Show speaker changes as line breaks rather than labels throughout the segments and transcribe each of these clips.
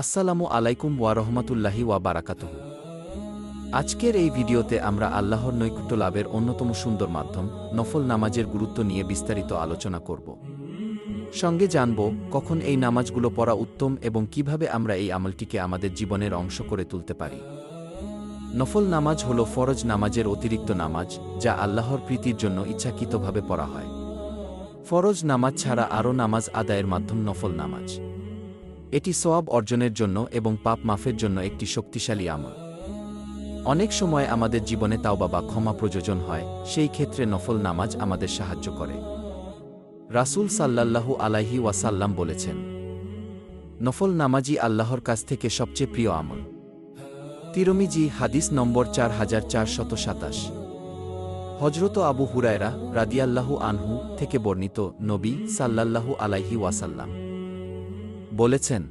আসসালামু আলাইকুম ওয়া রহমতুল্লাহি ওয়া বারাকাতুহু। আজকের এই ভিডিওতে আমরা আল্লাহর নৈকুট্য লাভের অন্যতম সুন্দর মাধ্যম, নফল নামাজের গুরুত্ব নিয়ে বিস্তারিত আলোচনা করব। সঙ্গে জানব, কখন এই নামাজগুলো পড়া উত্তম এবং কীভাবে আমরা এই আমলটিকে আমাদের জীবনের অংশ করে তুলতে পারি। নফল নামাজ হল ফরজ নামাজের অতিরিক্ত নামাজ, যা আল্লাহর প্রীতির জন্য ইচ্ছাকৃতভাবে পড়া হয়। ফরজ নামাজ ছাড়া আরও নামাজ আদায়ের মাধ্যম নফল নামাজ। এটি সোয়াব অর্জনের জন্য এবং পাপ মাফের জন্য একটি শক্তিশালী আমল। অনেক সময় আমাদের জীবনে তাওবা বা ক্ষমা প্রযোজন হয়, সেই ক্ষেত্রে নফল নামাজ আমাদের সাহায্য করে। রাসূল সাল্লাল্লাহু আলাইহি ওয়াসাল্লাম বলেছেন, নফল নামাজই আল্লাহর কাছ থেকে সবচেয়ে প্রিয় আমল। তিরমিজি, হাদিস নম্বর চার হাজার চারশত সাতাশ। হজরত আবু হুরায়রা রাদিয়াল্লাহু আনহু থেকে বর্ণিত নবী সাল্লাল্লাহু আলাইহি ওয়াসাল্লাম। বলেছেন,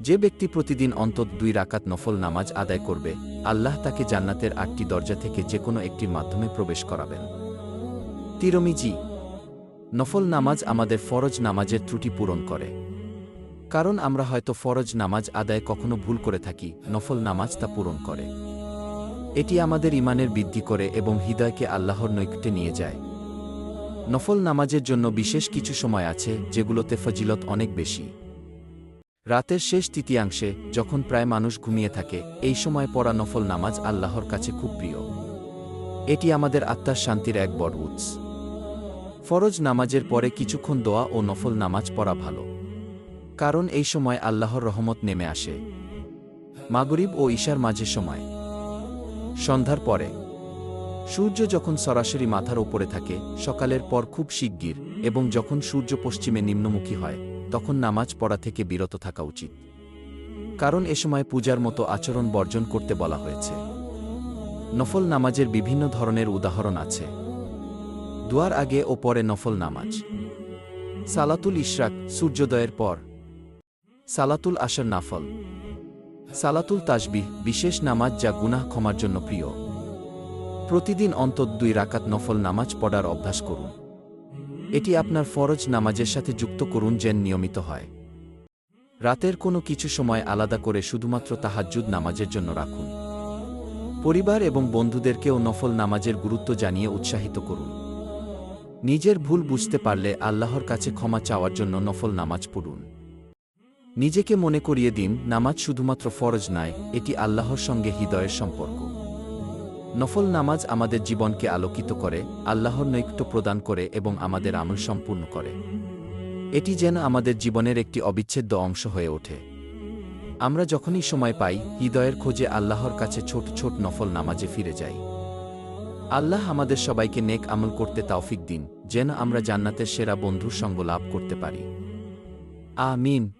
যে ব্যক্তি প্রতিদিন অন্তত দুই রাকাত নফল নামাজ আদায় করবে, আল্লাহ তাকে জান্নাতের আটটি দরজা থেকে যে কোনো একটির মাধ্যমে প্রবেশ করাবেন। তিরমিজি, নফল নামাজ আমাদের ফরজ নামাজের ত্রুটি পূরণ করে। কারণ আমরা হয়তো ফরজ নামাজ আদায় কখনো ভুল করে থাকি, নফল নামাজ তা পূরণ করে। এটি আমাদের ইমানের বৃদ্ধি করে এবং হৃদয়কে আল্লাহর নৈকটে নিয়ে যায়। নফল নামাজের জন্য বিশেষ কিছু সময় আছে, যেগুলোতে ফজিলত অনেক বেশি। রাতের শেষ তৃতীয়াংশে, যখন প্রায় মানুষ ঘুমিয়ে থাকে, এই সময় পড়া নফল নামাজ আল্লাহর কাছে খুব প্রিয়। এটি আমাদের আত্মার শান্তির এক বড় উৎস। ফরজ নামাজের পরে কিছুক্ষণ দোয়া ও নফল নামাজ পড়া ভালো। কারণ এই সময় আল্লাহর রহমত নেমে আসে। মাগরিব ও ঈশার মাঝে সময়। সন্ধ্যার পরে। সূর্য যখন সরাসরি মাথার ওপরে থাকে, সকালের পর খুব শিগগির, এবং যখন সূর্য পশ্চিমে নিম্নমুখী হয় তখন নামাজ পড়া থেকে বিরত থাকা উচিত। কারণ এ সময় পূজার মতো আচরণ বর্জন করতে বলা হয়েছে। নফল নামাজের বিভিন্ন ধরনের উদাহরণ আছে। দুয়ার আগে ও পরে নফল নামাজ। সালাতুল ইশরাক, সূর্যোদয়ের পর। সালাতুল আশার নাফল। সালাতুল তাসবিহ, বিশেষ নামাজ যা গুনাহ ক্ষমার জন্য প্রিয়। প্রতিদিন অন্তত দুই রাকাত নফল নামাজ পড়ার অভ্যাস করুন। এটি আপনার ফরজ নামাজের সাথে যুক্ত করুন যেন নিয়মিত হয়। রাতের কোনো কিছু সময় আলাদা করে শুধুমাত্র তাহাজ্জুদ নামাজের জন্য রাখুন। পরিবার এবং বন্ধুদেরকেও নফল নামাজের গুরুত্ব জানিয়ে উৎসাহিত করুন। নিজের ভুল বুঝতে পারলে আল্লাহর কাছে ক্ষমা চাওয়ার জন্য নফল নামাজ পড়ুন। নিজেকে মনে করিয়ে দিন, নামাজ শুধুমাত্র ফরজ নয়, এটি আল্লাহর সঙ্গে হৃদয়ের সম্পর্ক। নফল নামাজ আমাদের জীবনকে আলোকিত করে, আল্লাহর নৈকট্য প্রদান করে এবং আমাদের আমল সম্পূর্ণ করে। এটি যেন আমাদের জীবনের একটি অবিচ্ছেদ্য অংশ হয়ে ওঠে। আমরা যখনই সময় পাই, হৃদয়ের খোঁজে আল্লাহর কাছে ছোট ছোট নফল নামাজে ফিরে যাই। আল্লাহ আমাদের সবাইকে নেক আমল করতে তাওফিক দিন, যেন আমরা জান্নাতের সেরা বন্ধুর সঙ্গ লাভ করতে পারি। আমিন।